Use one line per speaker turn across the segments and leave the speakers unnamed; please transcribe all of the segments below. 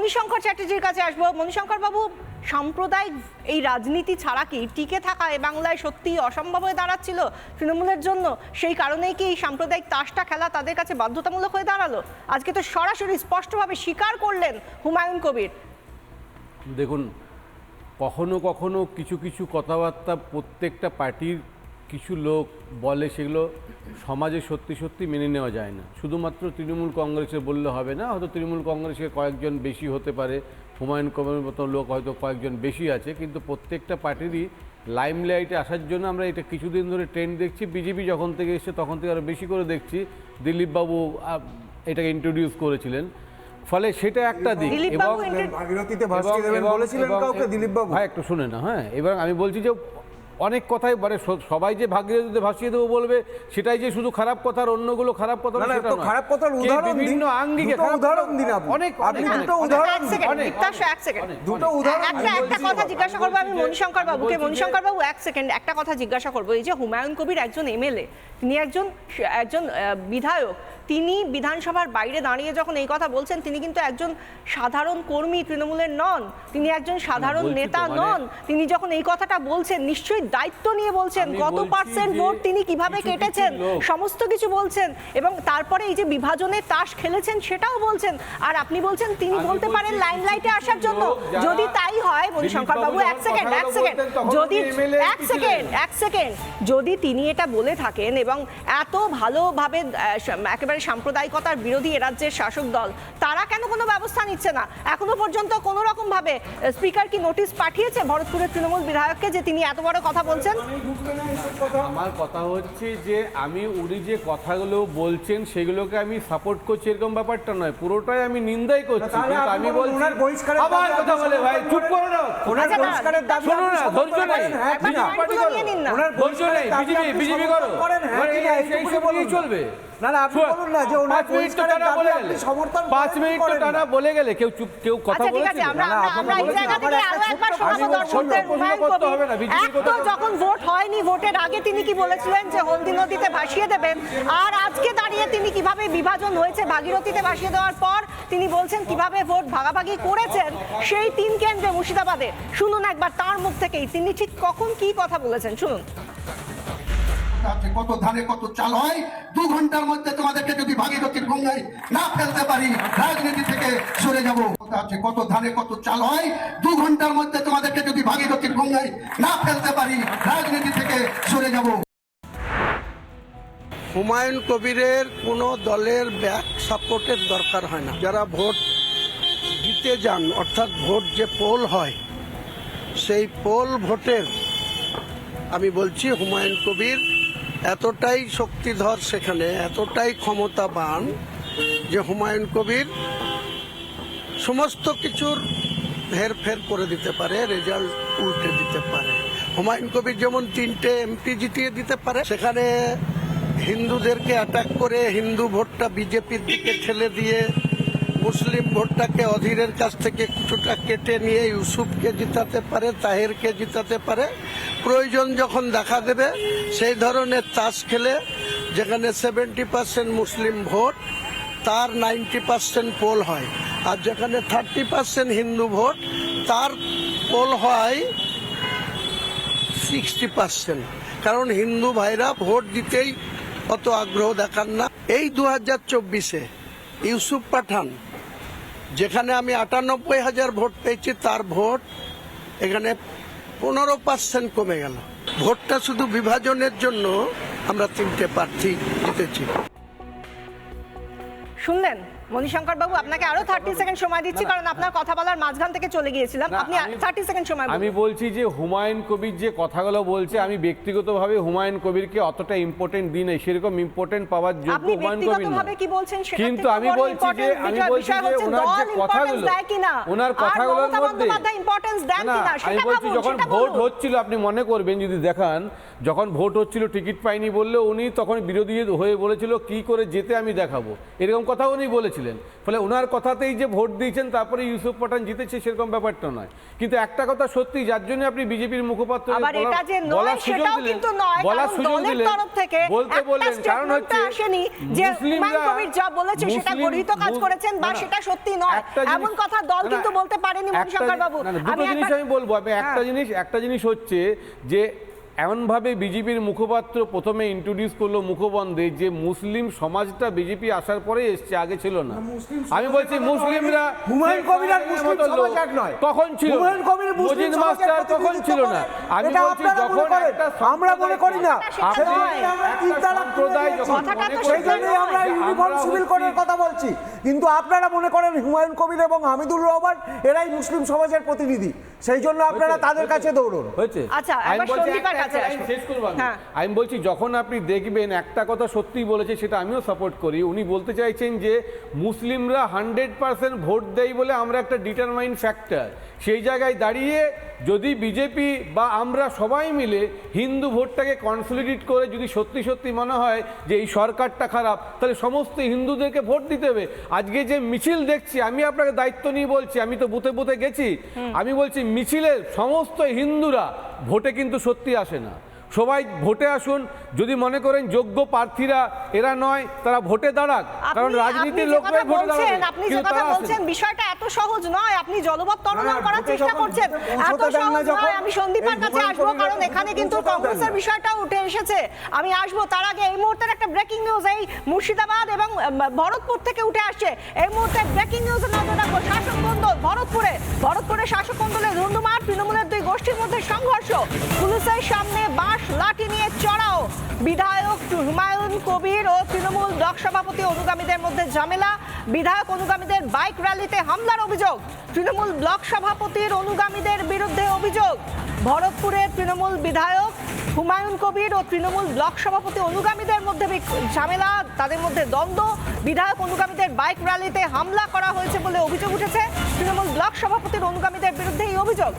মণিশঙ্কর চ্যাটার্জির কাছে আসব। মণিশঙ্কর বাবু সাম্প্রদায়িক এই রাজনীতি ছাড়া কি টিকে থাকা এ বাংলায় সত্যি অসম্ভব হয়ে দাঁড়াচ্ছিল তৃণমূলের জন্য? সেই কারণেই কি এই সাম্প্রদায়িক তাসটা খেলা তাদের কাছে বাধ্যতামূলক হয়ে দাঁড়াল? আজকে তো সরাসরি স্পষ্টভাবে স্বীকার করলেন হুমায়ুন কবির।
দেখুন, কখনো কখনো কিছু কিছু কথাবার্তা প্রত্যেকটা পার্টির কিছু লোক বলে সেগুলো সমাজে সত্যি সত্যি মেনে নেওয়া যায় না। শুধুমাত্র তৃণমূল কংগ্রেসে বললে হবে না হয়তো তৃণমূল কংগ্রেসে কয়েকজন বেশি হতে পারে হুমায়ুন কবিরের মতো লোক হয়তো কয়েকজন বেশি আছে কিন্তু প্রত্যেকটা পার্টিরই লাইমলাইটে আসার জন্য আমরা এটা কিছুদিন ধরে ট্রেন্ড দেখছি। বিজেপি যখন থেকে এসছে তখন থেকে আরও বেশি করে দেখছি। দিলীপবাবু এটাকে ইন্ট্রোডিউস করেছিলেন। ফলে সেটা একটা দিক। এবং
inter-
ভাগীরথীতে ভাসিয়ে দেবেন বলেছিলেন কাউকে দিলীপ বাবু
ভাই একটু শুনে না হ্যাঁ। এবার আমি বলছি যে অনেক কথাই মানে সবাই যে ভাগীরথীতে ভাসিয়ে দেবো বলবে সেটাই যে শুধু খারাপ কথা অন্যগুলো খারাপ কথা সেটা
খারাপ কথার উদাহরণ
বিভিন্ন আঙ্গিকে
উদাহরণ
কথা-
দিন আপনি।
অনেক
আপনি দুটো উদাহরণ
এক সেকেন্ড
অনেক,
এক সেকেন্ড
দুটো উদাহরণ
একটা একটা কথা জিজ্ঞাসা করব আমি মণিশঙ্কর বাবুকে। বাবু এক সেকেন্ড একটা কথা জিজ্ঞাসা করব। এই যে হুমায়ুন কবির একজন এমএলএ তিনি একজন একজন বিধায়ক। তিনি বিধানসভার বাইরে দাঁড়িয়ে যখন এই কথা বলছেন তিনি কিন্তু একজন সাধারণ কর্মী তৃণমূলের নন। তিনি একজন সাধারণ নেতা
মানে-
নন। তিনি যখন এই কথাটা বলছেন নিশ্চয়ই দায়িত্ব নিয়ে বলছেন কত পার্সেন্ট ভোট তিনি কীভাবে কেটেছেন সমস্ত কিছু বলছেন এবং তারপরে এই যে বিভাজনের তাস খেলেছেন সেটাও বলছেন। আর আপনি বলছেন তিনি বলতে পারেন
কিছু
লাইমলাইটে
কিছু
আসার জন্য। যদি তাই হয় মণিশঙ্কর বাবু এক সেকেন্ড এক সেকেন্ড যদি এক সেকেন্ড এক সেকেন্ড যদি তিনি এটা বলে থাকেন এবং এত ভালোভাবে আহ, সাম্প্রদায়িকতার বিরোধী এ রাজ্যের শাসক দল তারা কেন কোনো ব্যবস্থা নিচ্ছে না এখনও পর্যন্ত কোনো রকম ভাবে স্পিকার কি নোটিশ পাঠিয়েছে ভরতপুরের তৃণমূল বিধায়ককে যে তিনি এত বড় কথা বলছেন
আমার কথা হচ্ছে যে আমি উনি যে কথাগুলো বলছেন সেগুলোকে আমি সাপোর্ট করছি এরকম ব্যাপারটা নয় পুরোটাই আমি নিন্দাই করছি আমি বলছি আবার কথা বলে ভাই চুপ করে
ওনার
আচ্ছা,
বহিষ্কারের দাবি
শোনো না, ধৈর্য নেই।
হ্যাঁ না?
না।
ওনার
ধৈর্য নেই বিজেপি বিজেপি করো
করেন? হ্যাঁ না? না।
চলবে
না, না, আপনি
শোন,
বলুন না যে ওনার
পাঁচ মিনিট তো
বহিষ্কারের
টানা
দাবি
বলে গেলে
সমর্থন
পাঁচ মিনিট তো টানা বলে গেলে কেউ চুপ কেউ কথা
আচ্ছা ঠিক আছে আমরা আমরা- এই জায়গা থেকে আরও একবার শোনাবো দর্শকদের
করতে হবে না, বিজেপির
তো যখন ভোট হয়নি ভোটের আগে তিনি কি বলেছিলেন যে হলদি নদীতে ভাসিয়ে দেবেন? আর আজকে দাঁড়িয়ে তিনি কীভাবে বিভাজন হয়েছে ভাগীরথীতে ভাসিয়ে দেওয়ার পর তিনি বলছেন কীভাবে ভোট ভাগাভাগি করেছেন সেই তিন কেন্দ্রে মুর্শিদাবাদে। শুনুন একবার তার মুখ থেকেই। তিনি ঠিক কখন কি কথা বলেছেন? শুনুন।
আছে, কত ধানে কত চাল হয়, দু ঘণ্টার মধ্যে তোমাদেরকে যদি ভাগীরথীর গঙ্গায় না ফেলতে পারি, রাজনীতি থেকে সরে যাব। আছে, কত ধানে কত চাল হয়, দু ঘণ্টার মধ্যে তোমাদেরকে যদি ভাগীরথীর গঙ্গায় না ফেলতে পারি, রাজনীতি থেকে সরে যাব।
হুমায়ুন কবিরের কোনো দলের ব্যাক সাপোর্টের দরকার হয় না। যারা ভোট দিতে যান, অর্থাৎ ভোট যে পোল হয়, সেই পোল ভোটের, আমি বলছি হুমায়ুন কবির এতটাই শক্তিধর সেখানে, এতটাই ক্ষমতাবান যে হুমায়ুন কবির সমস্ত কিছুর হেরফের করে দিতে পারে রেজাল্ট উল্টে দিতে পারে। হুমায়ুন কবির যেমন তিনটে এমপি জিতিয়ে দিতে পারে, সেখানে হিন্দুদেরকে অ্যাটাক করে হিন্দু ভোটটা বিজেপির দিকে ঠেলে দিয়ে মুসলিম ভোটটাকে অধীরের কাছ থেকে কিছুটা কেটে নিয়ে ইউসুফকে জিতাতে পারে, তাহেরকে জিতাতে পারে। প্রয়োজন যখন দেখা দেবে, সেই ধরনের তাস খেলে যেখানে সেভেন্টি পার্সেন্ট মুসলিম ভোট, তার নাইনটি পার্সেন্ট পোল হয়। আর যেখানে থার্টি পার্সেন্ট হিন্দু ভোট, তার পোল হয় সিক্সটি পার্সেন্ট কারণ হিন্দু ভাইরা ভোট দিতেই অত আগ্রহ দেখান না। এই দু হাজার চব্বিশে ইউসুফ পাঠান যেখানে আমি আটানব্বই হাজার ভোট পেয়েছি, তার ভোট এখানে পনেরো পার্সেন্ট কমে গেল। ভোটটা শুধু বিভাজনের জন্য আমরা তিনটে প্রার্থী জিতেছি।
শুনলেন? মণিশঙ্কর বাবু আপনাকে আরও থার্টি সেকেন্ড সময় দিচ্ছি কারণ আপনার কথা বলার মাঝখান থেকে চলে গিয়েছিলাম। আপনি
আমি-
থার্টি সেকেন্ড সময়
আমি বলছি যে হুমায়ুন কবির যে কথাগুলো বলছে আমি ব্যক্তিগতভাবে হুমায়ুন কবিরকে অতটা ইম্পর্টেন্ট দিই নাই। সেরকম ইম্পর্টেন্ট পাওয়ার যোগ্য হুমায়ুন কবির
ব্যক্তিগতভাবে কি বলছেন সেটা
কিন্তু আমি বলছি যে আমি বলছি যে ওনার যে কথাগুলো ওনার কথাগুলোর মধ্যে
importance দেন
না
কিনা?
আমি বলছি যখন ভোট হচ্ছিল আপনি মনে করবেন যদি দেখান যখন ভোট হচ্ছিল টিকিট পাইনি বললে উনি তখন বিরোধী হয়ে বলেছিল কি করে যেতে আমি দেখাবো? এরকম কথা উনি বলেছিলেন। ফলে ওনার কথাতেই যে ভোট দিয়েছেন তারপরে ইউসুফ পাঠান জিতেছে সেরকম ব্যাপারটা নয়। কিন্তু একটা কথা সত্যি যার জন্য আপনি বিজেপির মুখপাত্র বলার- সুযোগ দিলেন, বলার সুযোগ দিলেন,
থেকে
বলতে বললেন কারণ হচ্ছে মুসলিমরা-
যা বলেছে সেটা কাজ করেছেন বা সেটা সত্যি নয়। এমন কথা দল কিন্তু বলতে পারেনি বাবু
জিনিস আমি বলব। একটা
হ্যাঁ।
জিনিস একটা জিনিস হচ্ছে যে এমনভাবে বিজেপির মুখপাত্র প্রথমে ইন্ট্রোডিউস করল মুখবন্ধে যে মুসলিম সমাজটা বিজেপি আসার পরে এসছে আগে ছিল না। আমি বলছি মুসলিমরা
হুমায়ুন কবির আর মুসলিম সমাজ এক নয়।
কখন ছিল
হুমায়ুন কবির মুসলিম
মাস্টার তখন ছিল না। আমি বলছি যখন একটা
আমরা মনে করি না।
একটা সম্প্রদায় যখন
সেই আমরা ইউনিফর্ম সিভিল কোডের কথা বলছি। কিন্তু আপনারা মনে করেন হুমায়ুন কবির এবং হামিদুর রহমান এরাই মুসলিম সমাজের প্রতিনিধি। সেই জন্য আপনারা তাদের কাছে দৌড়ন।
হয়েছে।
আচ্ছা, কাছে।
শেষ করব
হ্যাঁ।
আমি বলছি যখন আপনি দেখবেন একটা কথা সত্যি বলেছে সেটা আমিও সাপোর্ট করি উনি বলতে চাইছেন যে মুসলিমরা হান্ড্রেড পার্সেন্ট ভোট দেয় বলে আমরা একটা ডিটারমাইন ফ্যাক্টর সেই জায়গায় দাঁড়িয়ে যদি বিজেপি বা আমরা সবাই মিলে হিন্দু ভোটটাকে কনসলিডেট করে যদি সত্যি সত্যি মনে হয় যে এই সরকারটা খারাপ তাহলে সমস্ত হিন্দুদেরকে ভোট দিতে হবে। আজকে যে মিছিল দেখছি আমি আপনাকে দায়িত্ব নিয়ে বলছি আমি তো বুথে বুথে গেছি আমি বলছি মিছিলের সমস্ত হিন্দুরা ভোটে কিন্তু সত্যি আসে না। সবাই ভোটে আসুন যদি মনে করেন যোগ্য প্রার্থীরা এরা নয় তারা ভোটে দাঁড়াক। কারণ রাজনীতির লোকরাই ভোটে দাঁড়াবে
আপনি যে কথা বলছেন বিষয়টা এত সহজ নয় আপনি জলবত্তরণ
না, না,
করার চেষ্টা করছেন। এত সহজ নয় আমি সন্দীপের কাছে আসব কারণ এখানে কিন্তু কংগ্রেসের বিষয়টা উঠে এসেছে। আমি আসব তার আগে এই মুহূর্তের একটা ব্রেকিং নিউজ এই মুর্শিদাবাদ এবং ভরতপুর থেকে উঠে আসছে। এই মুহূর্তে ব্রেকিং নিউজে নজর রাখব শাসক কন্দল ভরতপুরে। ভরতপুরে শাসক কন্দলে ধুন্ধুমার তৃণমূলের দুই গোষ্ঠীর মধ্যে সংঘর্ষ। পুলিশের সামনে বাঁশ লাঠি নিয়ে চড়াও। বিধায়ক হুমায়ুন কবির ও তৃণমূল ব্লক সভাপতি অনুগামীদের মধ্যে ঝামেলা। বিধায়ক অনুগামীদের বাইক র্যালিতে হামলার অভিযোগ। তৃণমূল ব্লক সভাপতির অনুগামীদের বিরুদ্ধে অভিযোগ। ভরতপুরের তৃণমূল বিধায়ক হুমায়ুন কবির ও তৃণমূল ব্লক সভাপতি অনুগামীদের মধ্যে ঝামেলা, তাদের মধ্যে দ্বন্দ্ব। বিধায়ক অনুগামীদের বাইক র্যালিতে হামলা করা হয়েছে বলে অভিযোগ উঠেছে। তৃণমূল ব্লক সভাপতির অনুগামীদের বিরুদ্ধে এই অভিযোগ।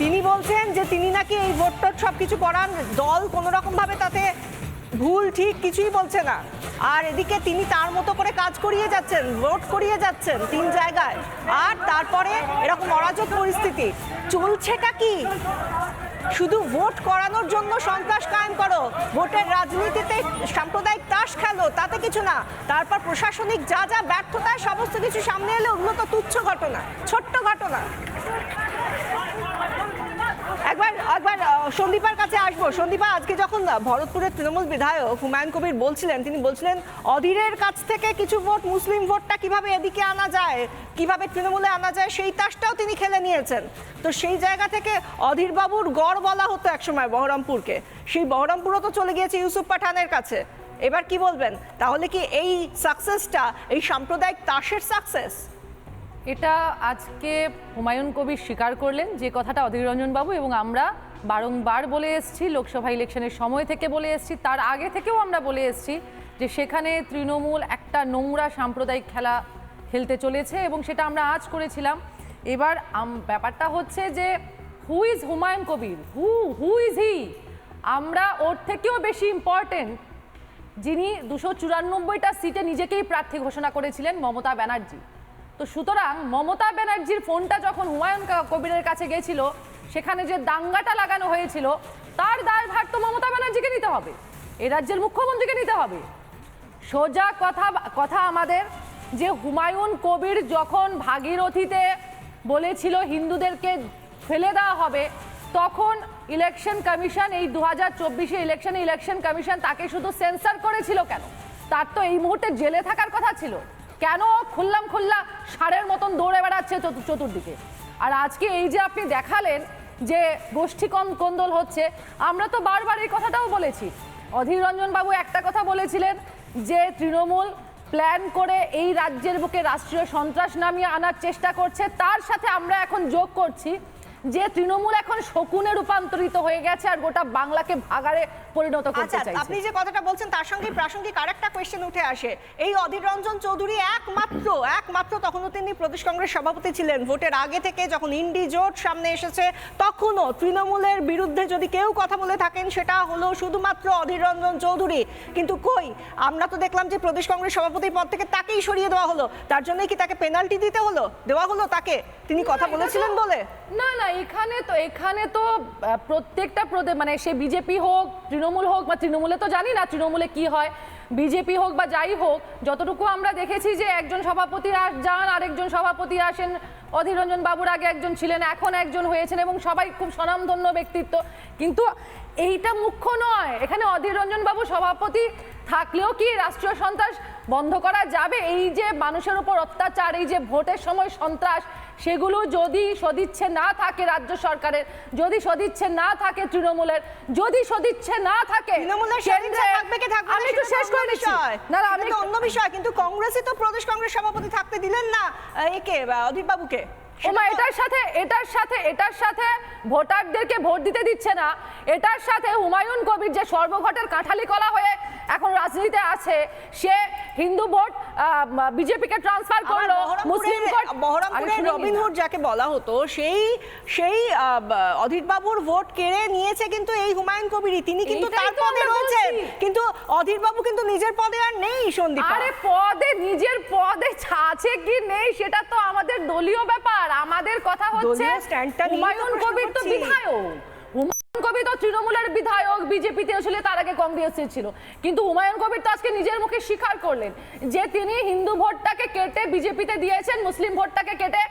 তিনি বলছেন যে তিনি নাকি এই ভোট সব কিছু করান। দল কোনো রকম ভাবে তাতে ভুল ঠিক কিছুই বলছে না। আর এদিকে তিনি তার মতো করে কাজ করিয়ে যাচ্ছেন ভোট করিয়ে যাচ্ছেন তিন জায়গায়। আর তারপরে এরকম অরাজক পরিস্থিতি। চলছেটা কি? শুধু ভোট করানোর জন্য সন্ত্রাস কায়েম করো। ভোটের রাজনীতিতে সাম্প্রদায়িক তাস খেলো, তাতে কিছু না। তারপর প্রশাসনিক যা যা ব্যর্থতা, সমস্ত কিছু সামনে এলে ওগুলো তো তুচ্ছ ঘটনা, ছোট্ট ঘটনা। একবার সন্দীপার কাছে আসব। সন্দীপা, আজকে যখন ভরতপুরের তৃণমূল বিধায়ক হুমায়ুন কবির বলছিলেন, তিনি বলছিলেন, অধীরের কাছ থেকে কিছু ভোট, মুসলিম ভোটটা কীভাবে এদিকে আনা যায়, কীভাবে তৃণমূলে আনা যায়, সেই তাসটাও তিনি খেলে নিয়েছেন। তো সেই জায়গা থেকে অধীর বাবুর গড় বলা হতো একসময় বহরমপুরকে। সেই বহরমপুরও তো চলে গিয়েছে ইউসুফ পাঠানের কাছে। এবার কি বলবেন? তাহলে কি এই সাকসেসটা এই সাম্প্রদায়িক তাসের সাকসেস
এটা আজকে হুমায়ুন কবির স্বীকার করলেন যে কথাটা অধীর বাবু এবং আমরা বারংবার বলে এসেছি, লোকসভা ইলেকশনের সময় থেকে বলে এসেছি, তার আগে থেকেও আমরা বলে এসেছি যে সেখানে তৃণমূল একটা নোংরা সাম্প্রদায়িক খেলা খেলতে চলেছে এবং সেটা আমরা আজ করেছিলাম। এবার ব্যাপারটা হচ্ছে যে who is Humayun Kabir? Who who is he আমরা ওর থেকেও বেশি ইম্পর্টেন্ট যিনি দুশো চুরানব্বইটা সিটে নিজেকেই প্রার্থী ঘোষণা করেছিলেন মমতা ব্যানার্জি। তো সুতরাং মমতা ব্যানার্জির ফোনটা যখন হুমায়ুন কবিরের কাছে গেছিল, সেখানে যে দাঙ্গাটা লাগানো হয়েছিল, তার দায়ভার তো মমতা ব্যানার্জিকে নিতে হবে। এ রাজ্যের মুখ্যমন্ত্রীকে নিতে হবে। সোজা কথা কথা আমাদের যে হুমায়ুন কবির যখন ভাগীরথীতে বলেছিল হিন্দুদেরকে ফেলে দেওয়া হবে, তখন ইলেকশন কমিশন, এই দু হাজার চব্বিশে ইলেকশনে ইলেকশন কমিশন তাকে শুধু সেন্সার করেছিল কেন? তার তো এই মুহূর্তে জেলে থাকার কথা ছিল। কেন খুললাম খুল্লা ষাঁড়ের মতন দৌড়ে বেড়াচ্ছে চতু- চতুর্দিকে? আর আজকে এই যে আপনি দেখালেন যে গোষ্ঠী কন- কোন্দল হচ্ছে, আমরা তো বারবার এই কথাটাও বলেছি। অধীর বাবু একটা কথা বলেছিলেন যে তৃণমূল প্ল্যান করে এই রাজ্যের বুকে রাষ্ট্রীয় সন্ত্রাস নামিয়ে আনার চেষ্টা করছে, তার সাথে আমরা এখন যোগ করছি। যে তৃণমূল এখন শকুনে রূপান্তরিত হয়ে গেছে আর গোটা বাংলাকে ভাগাড়ে পরিণত করতে
আচ্ছা
চাইছে।
আপনি যে কথাটা বলছেন তার সঙ্গে প্রাসঙ্গিক আরেকটা কোয়েশ্চেন উঠে আসে। এই অধীর রঞ্জন চৌধুরী একমাত্র একমাত্র তখনও তিনি প্রদেশ কংগ্রেস সভাপতি ছিলেন। ভোটের আগে থেকে যখন ইন্ডি জোট সামনে এসেছে তখনও তৃণমূলের বিরুদ্ধে যদি কেউ কথা বলে থাকেন সেটা হলো শুধুমাত্র অধীর রঞ্জন চৌধুরী। কিন্তু কই? আমরা তো দেখলাম যে প্রদেশ কংগ্রেস সভাপতির পদ থেকে তাকেই সরিয়ে দেওয়া হলো। তার জন্য কি তাকে পেনাল্টি দিতে হলো? দেওয়া হলো তাকে? তিনি কথা বলেছিলেন বলে?
না না এখানে তো এখানে তো প্রত্যেকটা প্রদে মানে সে বিজেপি হোক, তৃণমূল হোক বা তৃণমূলে তো জানি না তৃণমূলে কি হয়। বিজেপি হোক বা যাই হোক, যতটুকু আমরা দেখেছি যে একজন সভাপতি যান, আরেকজন সভাপতি আসেন অধীর রঞ্জন বাবুর আগে একজন ছিলেন, এখন একজন হয়েছেন এবং সবাই খুব স্বনামধন্য ব্যক্তিত্ব। কিন্তু এইটা মুখ্য নয়। এখানে অধীর রঞ্জন বাবু সভাপতি থাকলেও কি রাষ্ট্রীয় সন্ত্রাস বন্ধ করা যাবে? এই যে মানুষের উপর অত্যাচার, এই যে ভোটের সময় সন্ত্রাস সেগুলো যদি সদিচ্ছে না থাকে রাজ্য সরকারের যদি সদিচ্ছে না থাকে তৃণমূলের যদি সদিচ্ছে না থাকে আমি
তো
শেষ করে না আমি
অন্য বিষয় কিন্তু কংগ্রেসই তো প্রদেশ কংগ্রেস সভাপতি থাকতে দিলেন না একে অধীর বাবুকে?
ওমা এটার সাথে এটার সাথে এটার সাথে ভোটারদেরকে ভোট দিতে দিচ্ছে না। এটার সাথে হুমায়ুন কবির যে সর্বঘটের কাঁঠালি কলা হয়ে এখন রাজনীতিতে আছে। সে হিন্দু ভোট বিজেপিকে ট্রান্সফার করল মুসলিম ভোট।
বহরমপুরের
শুনে
রবিন হুড যাকে বলা হতো সেই সেই অধীর বাবুর ভোট কেড়ে নিয়েছে কিন্তু এই হুমায়ুন কবিরই। তিনি কিন্তু তার পদে রয়েছেন কিন্তু অধীর বাবু কিন্তু নিজের পদে আর নেই সন্দীপ।
আরে পদে নিজের পদে আছে কি নেই সেটা তো আমাদের দলীয় ব্যাপার। আমাদের কথা হচ্ছে হুমায়ুন কবির তো। বিধায়ক। কবির তো তৃণমূলের বিধায়ক, বিজেপিতে ছিল তার আগে কংগ্রেসে ছিল। কিন্তু হুমায়ুন কবির তো আজকে নিজের মুখে স্বীকার করলেন যে তিনি হিন্দু ভোটটাকে কেটে বিজেপিতে দিয়েছেন, মুসলিম ভোটটাকে কেটে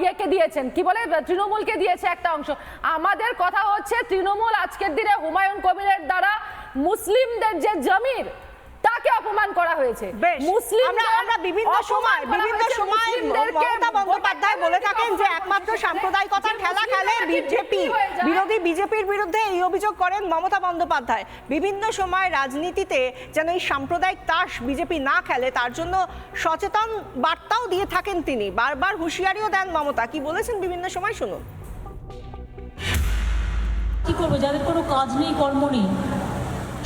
ইয়েকে দিয়েছেন। কি বলে? তৃণমূলকে দিয়েছে একটা অংশ। আমাদের কথা হচ্ছে, তৃণমূল আজকের দিনে হুমায়ুন কবিরের দ্বারা মুসলিমদের যে জমির তাকে অপমান করা হয়েছে।
বেশ
মুসলিম
আমরা আমরা বিভিন্ন সময় বিভিন্ন সময় মমতা বন্দ্যোপাধ্যায় বলে থাকেন যে একমাত্র সাম্প্রদায়িকতার খেলা খেলে বিজেপি বিরোধী বিজেপির বিরুদ্ধে এই অভিযোগ করেন মমতা বন্দ্যোপাধ্যায়। বিভিন্ন সময় রাজনীতিতে যেন এই সাম্প্রদায়িক তাস বিজেপি না খেলে তার জন্য সচেতন বার্তাও দিয়ে থাকেন তিনি। বারবার হুঁশিয়ারিও দেন মমতা। কি বলেছেন বিভিন্ন সময় শুনুন।
কি করব? যাদের কোনো কাজ নেই কর্ম নেই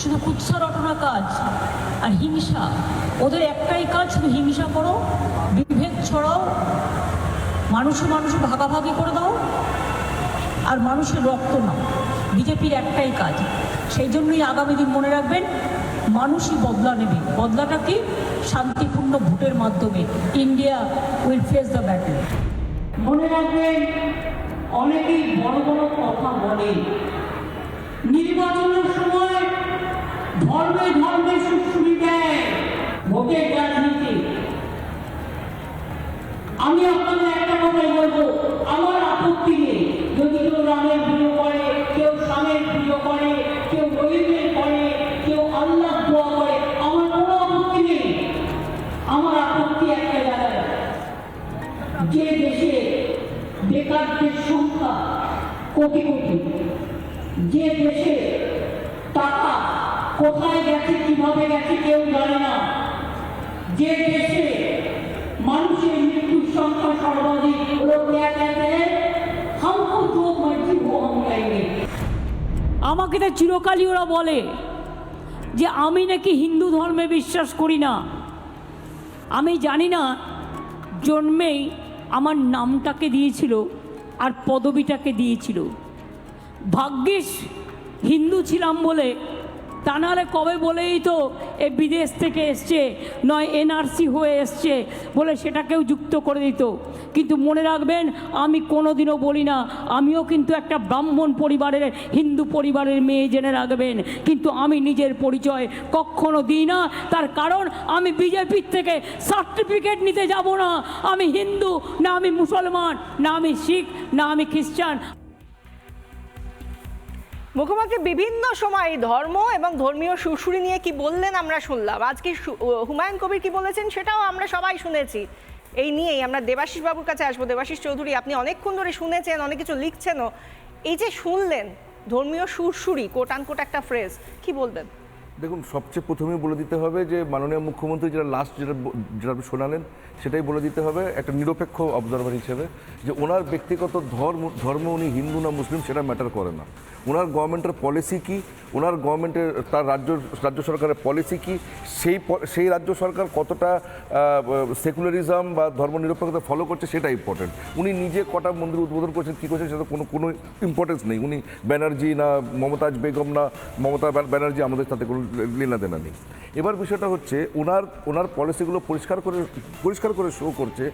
শুধু কুৎসা রটনা কাজ আর হিংসা। ওদের একটাই কাজ, শুধু হিংসা করো, বিভেদ ছড়াও, মানুষে মানুষে ভাগাভাগি করে দাও আর মানুষের রক্ত নাও। বিজেপির একটাই কাজ। সেই জন্যই আগামী দিন মনে রাখবেন, মানুষই বদলা নেবে। বদলাটা কি? শান্তিপূর্ণ ভোটের মাধ্যমে। India will face the battle. মনে রাখবেন, অনেকেই বড় বড় কথা বলে। নির্বাচনের সময় ধর্মে ধর্মে সুশ্রী চিরকালই ওরা বলে যে আমি নাকি হিন্দু ধর্মে বিশ্বাস করি না। আমি জানি না জন্মেই আমার নামটাকে দিয়েছিল আর পদবিটাকে দিয়েছিল। ভাগ্যিস হিন্দু ছিলাম বলে, তা নাহলে কবে বলেই তো এ বিদেশ থেকে এসছে, নয় এনআরসি হয়ে এসছে বলে সেটাকেও যুক্ত করে দিত। কিন্তু মনে রাখবেন, আমি কোনোদিনও বলি না, আমিও কিন্তু একটা ব্রাহ্মণ পরিবারের, হিন্দু পরিবারের মেয়ে জেনে রাখবেন, কিন্তু আমি নিজের পরিচয় কখনো দিই না। তার কারণ, আমি বিজেপির থেকে সার্টিফিকেট নিতে যাব না। আমি হিন্দু, না আমি মুসলমান, না আমি শিখ, না আমি খ্রিস্টান।
মুখ্যমন্ত্রী, বিভিন্ন সময় ধর্ম এবং ধর্মীয় সুরসুরি নিয়ে কি বললেন আমরা শুনলাম। আজকে হুমায়ুন কবির কি বলেছেন সেটাও আমরা সবাই শুনেছি। এই নিয়েই আমরা দেবাশিস বাবুর কাছে আসব। দেবাশিস চৌধুরী, আপনি অনেকক্ষণ ধরে শুনেছেন, অনেক কিছু লিখছেনও। এই যে শুনলেন ধর্মীয় সুরসুরি কোট একটা ফ্রেজ কি বলবেন?
দেখুন, সবচেয়ে প্রথমে বলে দিতে হবে যে, মাননীয় মুখ্যমন্ত্রী যেটা লাস্ট যেটা যেটা শোনালেন, সেটাই বলে দিতে হবে একটা নিরপেক্ষ অবজারভার হিসেবে, যে ওনার ব্যক্তিগত ধর্ম ধর্ম উনি হিন্দু না মুসলিম, সেটা ম্যাটার করে না। ওনার গভর্নমেন্টের পলিসি কি? ওনার গভর্নমেন্টের তার রাজ্য রাজ্য সরকারের পলিসি কি? সেই সেই রাজ্য সরকার কতটা সেকুলারিজম বা ধর্মনিরপেক্ষতা ফলো করছে সেটা ইম্পর্টেন্ট উনি নিজে কটা মন্দির উদ্বোধন করছেন, কী করছেন সেটা কোনো কোনো ইম্পর্টেন্স নেই। উনি ব্যানার্জি না মমতাজ বেগম না মমতা ব্যানার্জি আমাদের সাথে কোনো লেনাদেনা নেই। এবার বিষয়টা হচ্ছে, ওনার ওনার পলিসিগুলো পরিষ্কার করে পরিষ্কার করে শো করছে।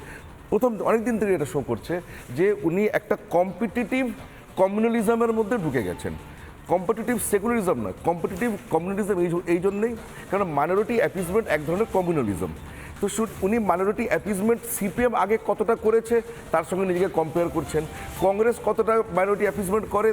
প্রথম অনেক দিন থেকে এটা শো করছে যে উনি একটা কম্পিটিটিভ কমিউনালিজমের মধ্যে ঢুকে গেছেন। কম্পিটিটিভ সেকুলারিজম না কম্পিটিটিভ কমিউনালিজম এই এই জন্যেই কারণ মাইনরিটি অ্যাপিজমেন্ট এক ধরনের কমিউনালিজম। তো উনি মাইনরিটি অ্যাপিসমেন্ট সিপিএম আগে কতটা করেছে তার সঙ্গে নিজেকে কম্পেয়ার করছেন। কংগ্রেস কতটা মাইনরিটি অ্যাপিসমেন্ট করে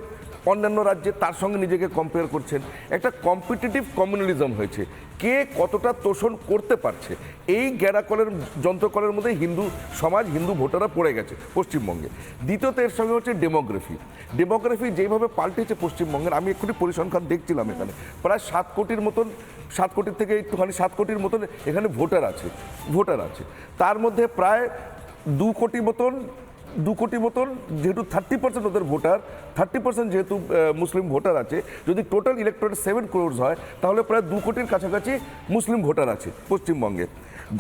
অন্যান্য রাজ্যে তার সঙ্গে নিজেকে কম্পেয়ার করছেন। একটা কম্পিটিটিভ কমিউনালিজম হয়েছে। কে কতটা তোষণ করতে পারছে? এই গ্যারাকলের যন্ত্রকলের মধ্যে হিন্দু সমাজ, হিন্দু ভোটাররা পড়ে গেছে পশ্চিমবঙ্গে। দ্বিতীয়ত এর সঙ্গে হচ্ছে ডেমোগ্রাফি। ডেমোগ্রাফি যেভাবে পাল্টেছে পশ্চিমবঙ্গের, আমি একটুখানি পরিসংখ্যান দেখছিলাম এখানে। প্রায় সাত কোটির মতন, সাত কোটির থেকে একটুখানি সাত কোটির মতন এখানে ভোটার আছে ভোটার আছে। তার মধ্যে প্রায় দু কোটি মতন দু কোটি মতন, যেহেতু থার্টি পার্সেন্ট ওদের ভোটার থার্টি পার্সেন্ট যেহেতু মুসলিম ভোটার আছে, যদি টোটাল ইলেকট্রোরেট সেভেন ক্রোর্স হয়, তাহলে প্রায় দু কোটির কাছাকাছি মুসলিম ভোটার আছে পশ্চিমবঙ্গে।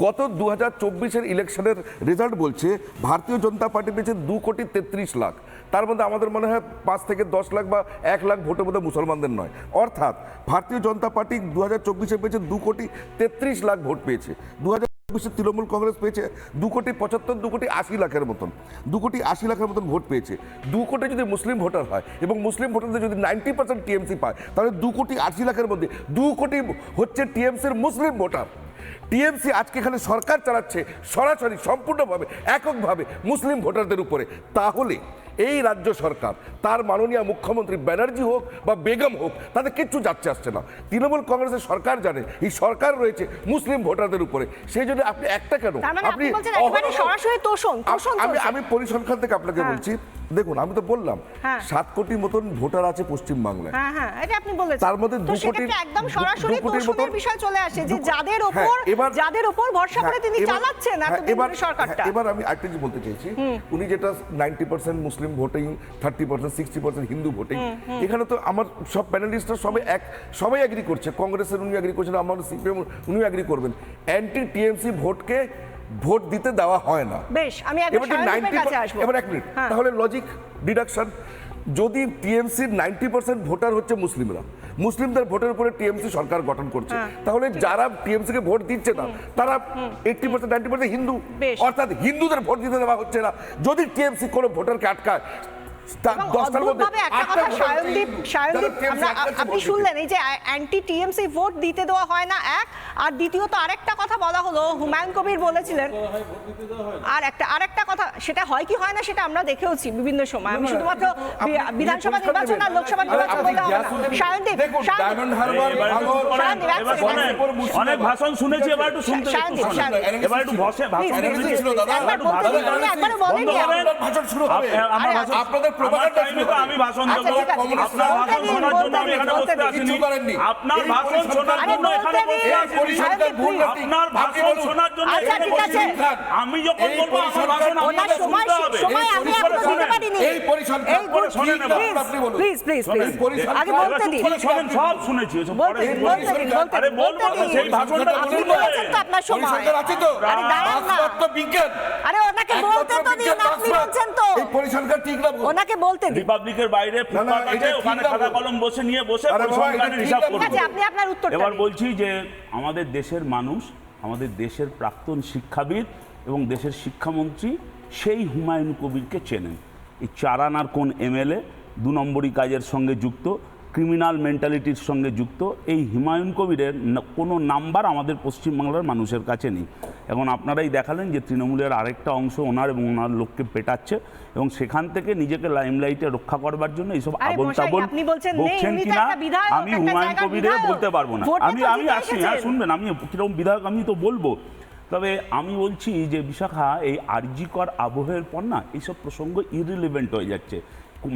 গত দু হাজার চব্বিশের ইলেকশনের রেজাল্ট বলছে, ভারতীয় জনতা পার্টি পেয়েছে দু কোটি তেত্রিশ লাখ। তার মধ্যে আমাদের মনে হয় পাঁচ থেকে দশ লাখ বা এক লাখ ভোটের মধ্যে মুসলমানদের নয়। অর্থাৎ, ভারতীয় জনতা পার্টি দু হাজার চব্বিশে পেয়েছে দু কোটি তেত্রিশ লাখ ভোট পেয়েছে। দু হাজার চব্বিশে তৃণমূল কংগ্রেস পেয়েছে দু কোটি পঁচাত্তর, দু কোটি আশি লাখের মতন। দু কোটি আশি লাখের মতন ভোট পেয়েছে। দু কোটি যদি মুসলিম ভোটার হয় এবং মুসলিম ভোটারদের যদি নাইনটি পার্সেন্ট টিএমসি পায়, তাহলে দু কোটি আশি লাখের মধ্যে দু কোটি হচ্ছে টিএমসির মুসলিম ভোটার। টিএমসি আজকে এখানে সরকার চালাচ্ছে সরাসরি সম্পূর্ণভাবে এককভাবে মুসলিম ভোটারদের উপরে। তাহলে এই রাজ্য সরকার তার মাননীয় মুখ্যমন্ত্রী ব্যানার্জি হোক বা বেগম হোক তাদের কিচ্ছু যাচ্ছে আসছে না। তৃণমূল কংগ্রেসের সরকার জানে এই সরকার রয়েছে মুসলিম ভোটারদের উপরে। সেই জন্য আপনি একটা কেন?
মানে আপনি
আমি পরিসংখ্যান থেকে আপনাকে
হ্যাঁ।
বলছি দেখুন আমি তো বললাম
হ্যাঁ।
সাত কোটি মতন ভোটার আছে পশ্চিমবাংলায়।
হ্যাঁ হ্যাঁ
তার মধ্যে দু
সেক্ষেত্রে একদম সরাসরি তোষণের বিষয় চলে আসে যে যাদের যাদের ভরসা করে তিনি চালাচ্ছেন
এবার-
সরকারটা।
এবার আমি জিনিস বলতে চাইছি। উনি যেটা ninety percent Muslim voting thirty percent sixty percent Hindu voting এখানে তো আমার সব প্যানেলিস্টরা সবাই এক সবাই অ্যাগ্রি করছে। কংগ্রেসের উনি অ্যাগ্রি করছেন আমার সিপিএম উনিও অ্যাগ্রি করবেন। অ্যান্টি টিএমসি ভোটকে ভোট দিতে দেওয়া হয় না।
বেশ, আমি একবার
এবার যে
সায়নদীপের
90
কাছে আসব।
এবার এক মিনিট
হ্যাঁ।
তাহলে লজিক ডিডাকশন যদি টিএমসির নাইনটি পার্সেন্ট ভোটার হচ্ছে মুসলিমরা মুসলিমদের ভোটের উপরে টিএমসি সরকার গঠন করছে
হ্যাঁ,
তাহলে যারা টিএমসি কে ভোট দিচ্ছে না তারা eighty percent ninety percent Hindu. অর্থাৎ হিন্দুদের ভোট দিতে দেওয়া হচ্ছে না। যদি টিএমসি কোনো ভোটারকে আটকায়
আপনি শুনলেন এই যে অ্যান্টি টিএমসি ভোট দিতে দেওয়া হয় না এক আর দ্বিতীয়ত আরেকটা কথা বলা হলো হুমায়ুন কবির বলেছিলেন আর একটা আরেকটা কথা সেটা হয় কি হয় না সেটা আমরা দেখেওছি বিভিন্ন সময় আমি শুধুমাত্র বিধানসভা নির্বাচন আর লোকসভা নির্বাচন বলে হবে না সায়নদীপ।
অনেক ভাষণ শুনেছি এবার একটু শুনতে একটু
শান্তি,
শোনেন।
শান্তি।
এবার একটু ভাষণ শুনেছি।
একবার বলেনি
আপনাদের
আমার
শুরু
তো আমি ভাষণ
আচ্ছা,
দেবো
আছে।
আপনার ভাষণ শোনার জন্য আমি এখানে বসতে আসিনি আপনার ভাষণ শোনার জন্য এখানে বসতে আসিনি
পরিসংখ্যান ভুল
please।
নাকি?
আপনার ভাষণ শোনার জন্য
আচ্ছা,
এখানে
ঠিক
আমি যখন বলব আমার ভাষণ আপনাকে শুনতে হবে।
সময় আমি
পরিসংখ্যান
দিতে পারিনি।
এই পরিসংখ্যান
এই
পরে শোনেন
ঠিক
এবার।
না, আপনি বলুন।
প্লিজ প্লিজ প্লিজ আগে বলতে দিন।
করে সব শুনেছি
বলতে দিন বলতে দিন
আরে বলব সেই ভাষণটা
আপনি বলেছেন তো আপনার সময়।
আছে তো?
আরে দাঁড়ান না।
বিজ্ঞান।
আরে ওনাকে বলতে তো দিন আপনি বলছেন তো
এই পরিসংখ্যান ঠিক না বলুন।
ওনাকে বলতে দিন
রিপাবলিকের বাইরে ফুটপাত আছে ওখানে
সাদা
খাতা কলম বসে নিয়ে বসে
আরে
পরিসংখ্যানের হিসাব
করবে।
ঠিক আছে আপনি আপনার উত্তরটা
এবার বলছি যে আমাদের দেশের মানুষ আমাদের দেশের প্রাক্তন শিক্ষাবিদ এবং দেশের শিক্ষামন্ত্রী সেই হুমায়ুন কবিরকে চেনেন। এই চারানার কোন এমএলএ দু নম্বরই কাজের সঙ্গে যুক্ত ক্রিমিনাল মেন্টালিটির সঙ্গে যুক্ত। এই হুমায়ুন কবিরের কোনো নাম্বার আমাদের পশ্চিমবাংলার মানুষের কাছে নেই। এখন আপনারাই দেখালেন যে তৃণমূলের আরেকটা অংশ ওনার এবং ওনার লোককে পেটাচ্ছে এবং সেখান থেকে নিজেকে লাইমলাইটে রক্ষা করবার জন্য এইসব আবল তাবল
বলছেন
কিনা আমি হুমায়ুন কবিরে বলতে পারব না। আমি আমি আসি হ্যাঁ শুনবেন আমি কীরকম বিধায়ক আমি তো বলব। তবে আমি বলছি যে বিশাখা এই আরজিকর আবহের পর না এইসব প্রসঙ্গ ইরিলিভেন্ট হয়ে যাচ্ছে।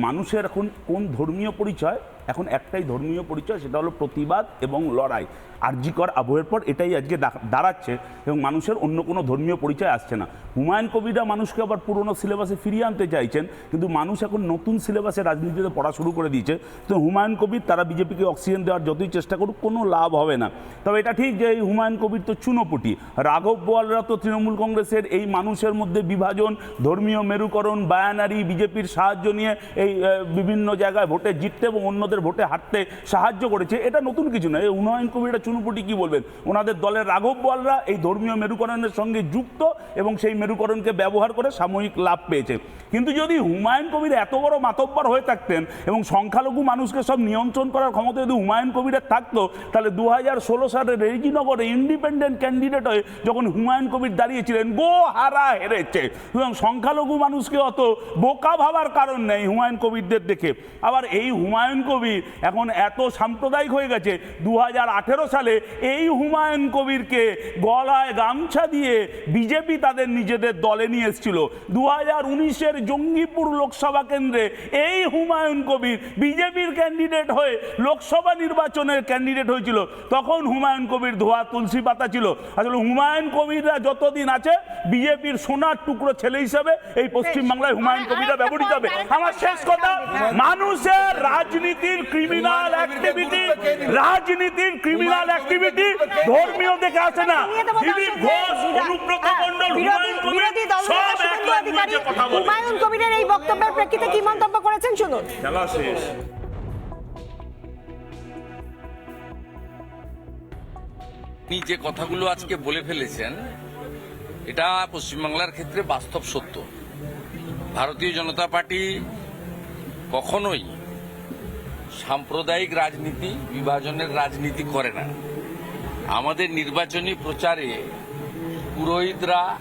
মানুষের এখন কোন ধর্মীয় পরিচয় এখন একটাই ধর্মীয় পরিচয়, সেটা হলো প্রতিবাদ এবং লড়াই। আরজিকর আবহের পর এটাই আজকে দাঁড়াচ্ছে এবং মানুষের অন্য কোনো ধর্মীয় পরিচয় আসছে না। হুমায়ুন কবিরা মানুষকে আবার পুরনো সিলেবাসে ফিরিয়ে আনতে চাইছেন, কিন্তু মানুষ এখন নতুন সিলেবাসে রাজনীতিতে পড়া শুরু করে দিয়েছে। তো হুমায়ুন কবির, তারা বিজেপিকে অক্সিজেন দেওয়ার যতই চেষ্টা করুক, কোনো লাভ হবে না। তবে এটা ঠিক যে এই হুমায়ুন কবির তো চুনোপুটি। রাঘব বোয়ালরা তো তৃণমূল কংগ্রেসের এই মানুষের মধ্যে বিভাজন, ধর্মীয় মেরুকরণ, বায়ানারি, বিজেপির সাহায্য নিয়ে এই বিভিন্ন জায়গায় ভোটে জিততে এবং অন্যদের ভোটে হারতে সাহায্য করেছে। এটা নতুন কিছু নয় হুমায়ুন কবিরা চুনোপুটি কি বলবেন? ওনাদের দলের রাঘব বোয়ালরা এই ধর্মীয় মেরুকরণের সঙ্গে যুক্ত এবং সেই মেরুকরণকে ব্যবহার করে সাময়িক লাভ পেয়েছে। কিন্তু যদি হুমায়ুন কবির এত বড় মাতব্বর হয়ে থাকতেন এবং সংখ্যালঘু মানুষকে সব নিয়ন্ত্রণ করার ক্ষমতা যদি হুমায়ুন কবিরের থাকতো, তাহলে দু হাজার ষোলো সালে রেজিনগরে ইন্ডিপেন্ডেন্ট ক্যান্ডিডেট হয়ে যখন হুমায়ুন কবির দাঁড়িয়েছিলেন, গো হারা হেরেছে। এবং সংখ্যালঘু মানুষকে অত বোকা ভাবার কারণ নেই হুমায়ুন কবিরদের দেখে। আবার এই হুমায়ুন কবির এখন এত সাম্প্রদায়িক হয়ে গেছে দু হাজার আঠেরো সালে এই হুমায়ুন কবিরকে গলায় গামছা দিয়ে বিজেপি তাদের নিজেদের দলে নিয়ে এসেছিল। দু হাজার উনিশের জঙ্গিপুর লোকসভা কেন্দ্রে এই হুমায়ুন কবির বিজেপির ক্যান্ডিডেট হয়ে লোকসভা নির্বাচনের ক্যান্ডিডেট হয়েছিল। তখন হুমায়ুন কবির ধোয়া তুলসী পাতা ছিল। আসলে হুমায়ুন কবিররা যতদিন আছে, বিজেপির সোনার টুকরো ছেলে হিসেবে এই পশ্চিমবাংলায় হুমায়ুন কবিররা ব্যবহৃত হবে। আমার শেষ কথা, মানুষের রাজনীতির ক্রিমিনাল অ্যাক্টিভিটি রাজনীতির ক্রিমিনাল অ্যাক্টিভিটি ধর্মীয় দেখে আসে না। দিলীপ ঘোষ অনুব্রত সব
হুমায়ুন কবিরের এই বক্তব্যের প্রেক্ষিতে কি মন্তব্য করেছেন শুনুন।
খেলা শেষ।
আপনি যে কথাগুলো আজকে বলে ফেলেছেন এটা পশ্চিমবাংলার ক্ষেত্রে বাস্তব সত্য। ভারতীয় জনতা পার্টি কখনোই সাম্প্রদায়িক রাজনীতি বিভাজনের রাজনীতি করে না। আমাদের নির্বাচনী প্রচারে পুরোহিতরা,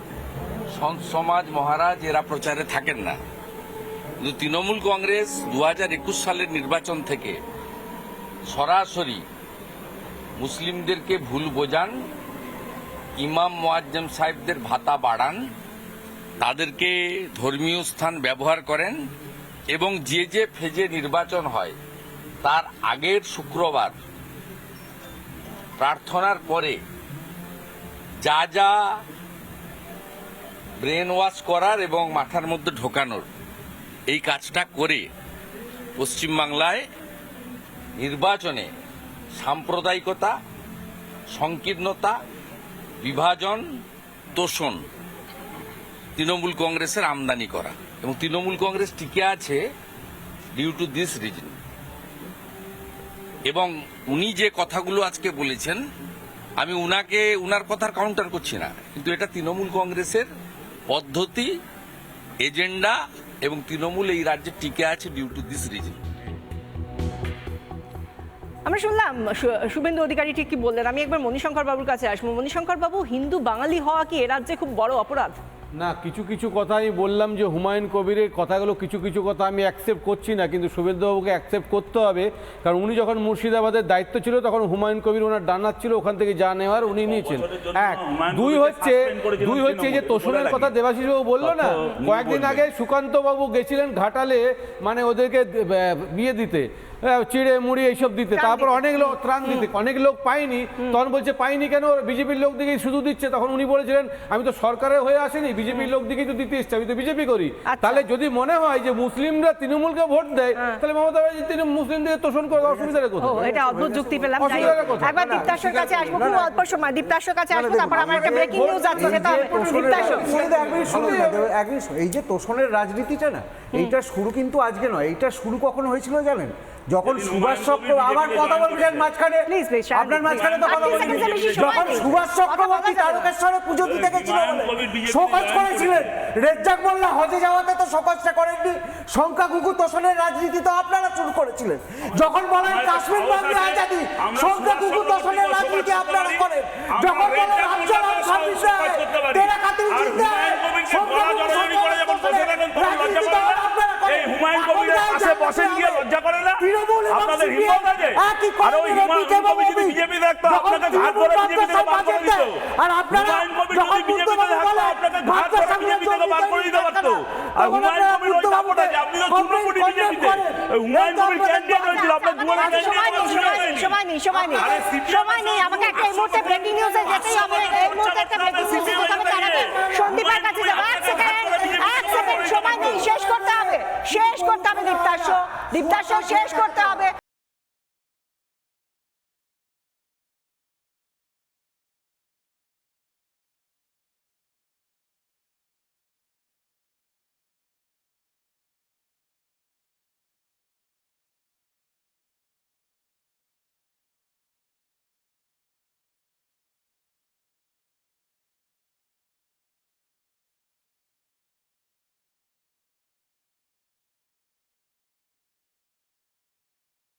সন্ত সমাজ মহারাজ এরা প্রচারে থাকেন না। কিন্তু তৃণমূল কংগ্রেস দু একুশ সালের নির্বাচন থেকে সরাসরি মুসলিমদেরকে ভুল বোঝান, ইমাম মোয়াজ্জেম সাহেবদের ভাতা বাড়ান, তাদেরকে ধর্মীয় স্থান ব্যবহার করেন এবং যে যে ফেজে নির্বাচন হয় তার আগের শুক্রবার প্রার্থনার পরে যা যা ব্রেন ওয়াশ করার এবং মাথার মধ্যে ঢোকানোর এই কাজটা করে পশ্চিমবাংলায় নির্বাচনে সাম্প্রদায়িকতা, সংকীর্ণতা, বিভাজন, তোষণ তৃণমূল কংগ্রেসের আমদানি করা। এবং তৃণমূল কংগ্রেস টিকে আছে ডিউ টু দিস রিজন এবং উনি যে কথাগুলো আজকে বলেছেন, আমি উনাকে, উনার কথার কাউন্টার করছি না। কিন্তু এটা তৃণমূল কংগ্রেসের পদ্ধতি এজেন্ডা এবং তৃণমূল এই রাজ্যে টিকে আছে ডিউ টু দিস রিজন
আমরা শুনলাম শুভেন্দু অধিকারী ঠিক কি বললেন। আমি একবার মণিশঙ্কর বাবুর কাছে আসব। মণিশঙ্কর বাবু হিন্দু বাঙালি হওয়া কি এ রাজ্যে খুব বড় অপরাধ?
না কিছু কিছু কথা আমি বললাম যে হুমায়ুন কবিরের কথাগুলো কিছু কিছু কথা আমি অ্যাকসেপ্ট করছি না কিন্তু শুভেন্দুবাবুকে অ্যাকসেপ্ট করতে হবে। কারণ উনি যখন মুর্শিদাবাদের দায়িত্ব ছিল তখন হুমায়ুন কবির ওনার ডানার ছিল ওখান থেকে যা নেওয়ার উনি নিয়েছেন। এক দুই হচ্ছে দুই হচ্ছে যে তোষণের কথা
রাখি।
দেবাশিস বাবু বলল না কয়েকদিন আগে সুকান্তবাবু গেছিলেন ঘাটালে মানে ওদেরকে বিয়ে দিতে। চিড়ে মুড়ি এইসব দিতে। তারপর অনেক লোক ত্রাণ দিতে। অনেক লোক পায়নি। তখন বলছে পাইনি কেন? বিজেপির লোক দিকেই শুধু দিচ্ছে। তখন উনি বলেছিলেন আমি তো সরকারের হয়ে আসেনি বিজেপির লোক দিকেই তো দিতে এসছে আমি তো বিজেপি করি।
আচ্ছা।
তাহলে যদি মনে হয় যে মুসলিমরা তৃণমূলকে ভোট দেয় তাহলে মমতা ব্যানার্জি তিনি মুসলিমদের তোষণ করে অসুবিধাটা
ও
কোথায়
এটা অদ্ভুত যুক্তি পেলাম? একবার কাছে আসব খুব অল্প সময়। দীপ্তাশ্বর কাছে আসব তারপর আমার একটা ব্রেকিং নিউজ আছে সেটা।
এই যে তোষণের রাজনীতিটা না এইটা শুরু কিন্তু আজকে নয়। এইটা শুরু কখন হয়েছিল জানেন? যখন সুভাষ
হুমায়ুন
চক্র
কবির
আবার কথা বলছেন মাঝখানে আপনার মাঝখানে তো কথা
সময়
যখন সুভাষ চক্রবর্তী তারকেশ্বরে পুজো দিতে
গেছিলেন।
বলে শোকজ করেছিলেন। রেজ্জাক মোল্লা হজে যাওয়াতে তো শোকজটা করেননি। সংখ্যাগুরু তোষণের রাজনীতি তো আপনারা শুরু করেছিলেন। যখন বলেন কাশ্মীর
আছে।
আজাদি
আমরা
সংখ্যাগুরু তোষণের রাজনীতি আপনারা করেন। যখন বলেন
করতে পারি।
তেরা কাতিল
আর
জিন্দা
হুমায়ুন কবিরকে
সংখ্যাগুরু
গলা জড়াজড়ি করে যখন বসে থাকেন তখন লজ্জা
রাজনীতি তো আপনারা করেন।
এই হুমায়ুন কবিরের পাশে বসেন গিয়ে লজ্জা করে না? আপনাদের হিম্মত আছে? আর ওই হুমায়ুন কবির যদি বিজেপি থাকতো আপনাকে ঘাট
তৃণমূল
বিজেপি থেকে বার করে দিত।
আর আপনারা
হুমায়ুন কবির যদি বিজেপি থাকতো আপনাকে ঘাট ধরে বিজেপি থেকে বার করে দিতে পারতো। আর হুমায়ুন কবির ওই
বুদ্ধবাবুকে
আছে আপনি তো
কমপ্লেন
বিজেপিতে। হুমায়ুন কবির ক্যান্ডিডেট হয়েছিল আপনার দুয়ারে
আমাদের সময় নেই সময় সময় আমাকে একটা এই মুহূর্তে ব্রেকিং নিউজে যেতেই হবে। এই মুহূর্তে একটা ব্রেকিং নিউজ যেতে হবে। সন্দীপের কাছে যাব এক সেকেন্ড সময় নেই শেষ করতে হবে। শেষ করতে হবে দীপ্তাশ্ব দীপ্তাশ্ব শেষ করতে হবে।